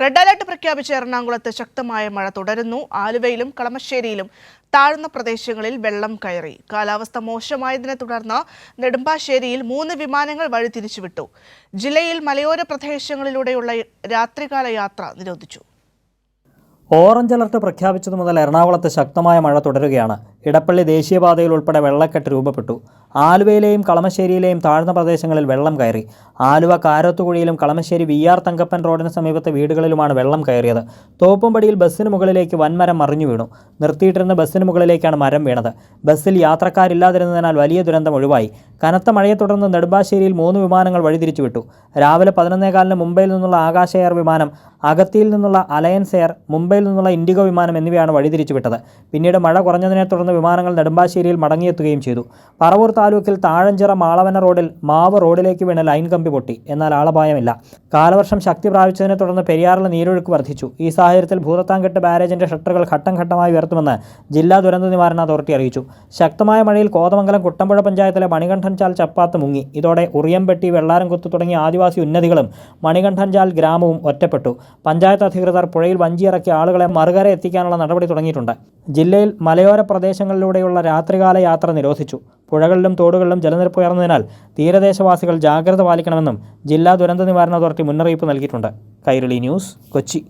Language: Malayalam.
റെഡ് അലർട്ട് പ്രഖ്യാപിച്ച എറണാകുളത്ത് ശക്തമായ മഴ തുടരുന്നു. ആലുവയിലും കളമശ്ശേരിയിലും താഴ്ന്ന പ്രദേശങ്ങളിൽ വെള്ളം കയറി. കാലാവസ്ഥ മോശമായതിനെ തുടർന്ന് നെടുമ്പാശ്ശേരിയിൽ മൂന്ന് വിമാനങ്ങൾ വഴി തിരിച്ചുവിട്ടു ജില്ലയിൽ മലയോര പ്രദേശങ്ങളിലൂടെയുള്ള രാത്രികാല യാത്ര നിരോധിച്ചു. ഓറഞ്ച് അലർട്ട് പ്രഖ്യാപിച്ചതു മുതൽ എറണാകുളത്ത് ശക്തമായ മഴ തുടരുകയാണ്. ഇടപ്പള്ളി ദേശീയപാതയിൽ ഉൾപ്പെടെ വെള്ളക്കെട്ട് രൂപപ്പെട്ടു. ആലുവയിലെയും കളമശ്ശേരിയിലെയും താഴ്ന്ന പ്രദേശങ്ങളിൽ വെള്ളം കയറി. ആലുവ കാരോത്തുകുഴിയിലും കളമശ്ശേരി വി ആർ തങ്കപ്പൻ റോഡിന് സമീപത്തെ വീടുകളിലുമാണ് വെള്ളം കയറിയത്. തോപ്പുംപടിയിൽ ബസ്സിന് മുകളിലേക്ക് വൻമരം മറിഞ്ഞു വീണു. നിർത്തിയിട്ടിരുന്ന ബസ്സിന് മുകളിലേക്കാണ് മരം വീണത്. ബസ്സിൽ യാത്രക്കാരില്ലാതിരുന്നതിനാൽ വലിയ ദുരന്തം ഒഴിവായി. കനത്ത മഴയെ തുടർന്ന് നെടുമ്പാശ്ശേരിയിൽ മൂന്ന് വിമാനങ്ങൾ വഴിതിരിച്ചു വിട്ടു രാവിലെ പതിനൊന്നേകാലിന് മുംബൈയിൽ നിന്നുള്ള ആകാശ എയർ വിമാനം അഗത്തിയിൽ നിന്നുള്ള അലയൻസ് എയർ മുംബൈയിൽ നിന്നുള്ള ഇൻഡിഗോ വിമാനം എന്നിവയാണ് വഴിതിരിച്ചുവിട്ടത്. പിന്നീട് മഴ കുറഞ്ഞതിനെ തുടർന്ന് വിമാനങ്ങൾ നെടുമ്പാശ്ശേരിയിൽ മടങ്ങിയെത്തുകയും ചെയ്തു. പറവൂർ താലൂക്കിൽ താഴഞ്ചിറ മാളവന റോഡിൽ മാവ് റോഡിലേക്ക് വീണ ലൈൻ കമ്പി പൊട്ടി. എന്നാൽ ആളപായമില്ല. കാലവർഷം ശക്തി പ്രാപിച്ചതിനെ തുടർന്ന് പെരിയാറിലെ നീരൊഴുക്ക് വർദ്ധിച്ചു. ഈ സാഹചര്യത്തിൽ ഭൂതത്താങ്കെട്ട് ബാരേജിന്റെ ഷട്ടറുകൾ ഘട്ടം ഘട്ടമായി ഉയർത്തുമെന്ന് ജില്ലാ ദുരന്ത നിവാരണ അതോറിറ്റി അറിയിച്ചു. ശക്തമായ മഴയിൽ കോതമംഗലം കുട്ടമ്പുഴ പഞ്ചായത്തിലെ മണികണ്ഠൻചാൽ ചപ്പാത്ത് മുങ്ങി. ഇതോടെ ഉറിയംപെട്ടി വെള്ളാരംകുത്ത് തുടങ്ങിയ ആദിവാസി ഉന്നതികളും മണികണ്ഠൻചാൽ ഗ്രാമവും ഒറ്റപ്പെട്ടു. പഞ്ചായത്ത് അധികൃതർ പുഴയിൽ വഞ്ചിയിറക്കി ആളുകളെ മറുകര എത്തിക്കാനുള്ള നടപടി തുടങ്ങിയിട്ടുണ്ട്. ജില്ലയിൽ മലയോര പ്രദേശങ്ങളിലൂടെയുള്ള രാത്രികാല യാത്ര നിരോധിച്ചു. പുഴകളിലും തോടുകളിലും ജലനിരപ്പ് ഉയർന്നതിനാൽ തീരദേശവാസികൾ ജാഗ്രത പാലിക്കണമെന്നും ജില്ലാ ദുരന്ത നിവാരണ അതോറിറ്റി മുന്നറിയിപ്പ് നൽകിയിട്ടുണ്ട്. കൈരളി ന്യൂസ് കൊച്ചി.